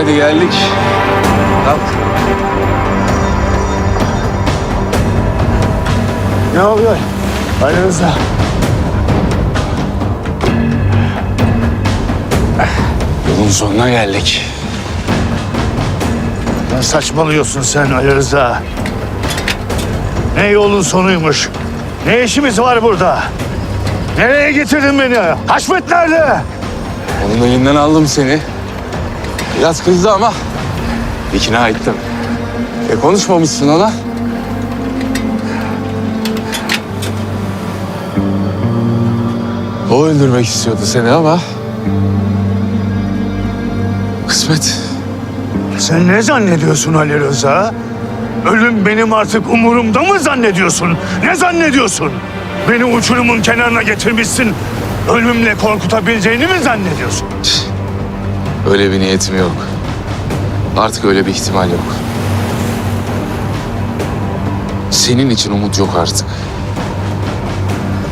Haydi geldik. Kalk. Ne oluyor? Ali Rıza. Yolun sonuna geldik. Ne saçmalıyorsun sen Ali Rıza? Ne yolun sonuymuş? Ne işimiz var burada? Nereye getirdin beni? Haşmet nerede? Onun elinden aldım seni. Biraz kızdı ama ikna ettim. E konuşmamışsın ona. O öldürmek istiyordu seni ama... Kısmet. Sen ne zannediyorsun Ali Rıza? Ölüm benim artık umurumda mı zannediyorsun? Ne zannediyorsun? Beni uçurumun kenarına getirmişsin. Ölümle korkutabileceğini mi zannediyorsun? Öyle bir niyetim yok. Artık öyle bir ihtimal yok. Senin için umut yok artık.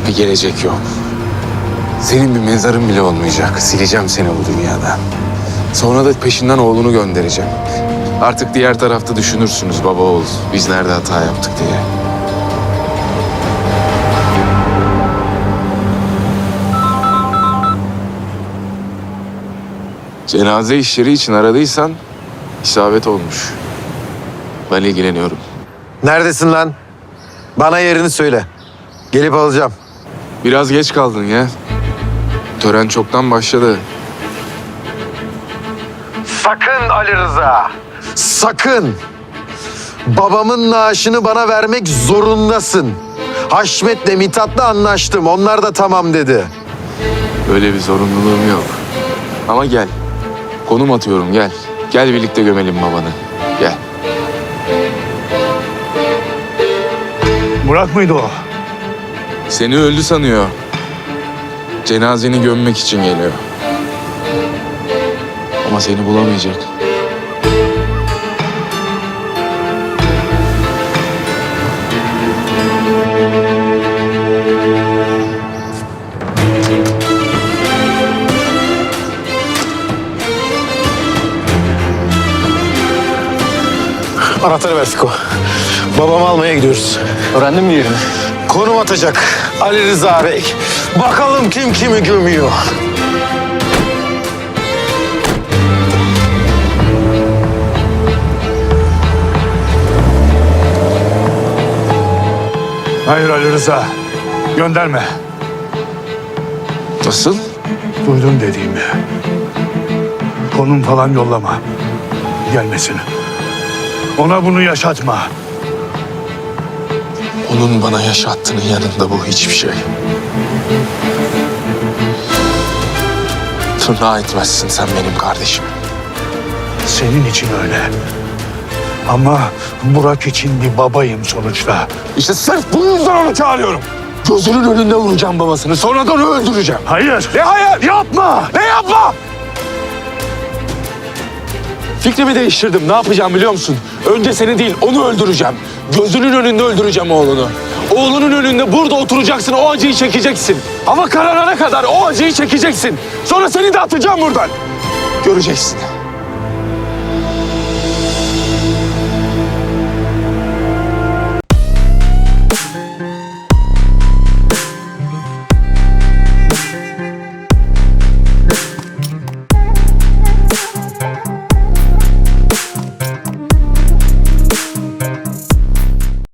Bir gelecek yok. Senin bir mezarın bile olmayacak. Sileceğim seni bu dünyadan. Sonra da peşinden oğlunu göndereceğim. Artık diğer tarafta düşünürsünüz baba oğul. Biz nerede hata yaptık diye. Cenaze işleri için aradıysan isabet olmuş. Ben ilgileniyorum. Neredesin lan? Bana yerini söyle. Gelip alacağım. Biraz geç kaldın ya. Tören çoktan başladı. Sakın Ali Rıza. Sakın. Babamın naaşını bana vermek zorundasın. Haşmet'le Mithat'la anlaştım. Onlar da tamam dedi. Öyle bir zorunluluğum yok. Ama gel. Konum atıyorum gel. Gel birlikte gömelim babanı. Gel. Murat mıydı o? Seni öldü sanıyor. Cenazeni gömmek için geliyor. Ama seni bulamayacak. Anahtarı ver Fiko. Babamı almaya gidiyoruz. Öğrendin mi yerini? Konum atacak Ali Rıza Bey. Bakalım kim kimi gömüyor. Hayır Ali Rıza. Gönderme. Nasıl? Duydun dediğimi. Konum falan yollama. Gelmesin. Ona bunu yaşatma. Onun bana yaşattığının yanında bu hiçbir şey. Tırnağa etmezsin sen benim kardeşim. Senin için öyle. Ama Burak için bir babayım sonuçta. İşte sırf bu yüzden onu çağırıyorum. Gözünün önünde vuracağım babasını. Sonra da onu öldüreceğim. Hayır. Ne hayır? Yapma. Ne yapma? Fikrimi değiştirdim. Ne yapacağım biliyor musun? Önce seni değil, onu öldüreceğim. Gözünün önünde öldüreceğim oğlunu. Oğlunun önünde burada oturacaksın, o acıyı çekeceksin. Hava kararana kadar o acıyı çekeceksin. Sonra seni de atacağım buradan. Göreceksin.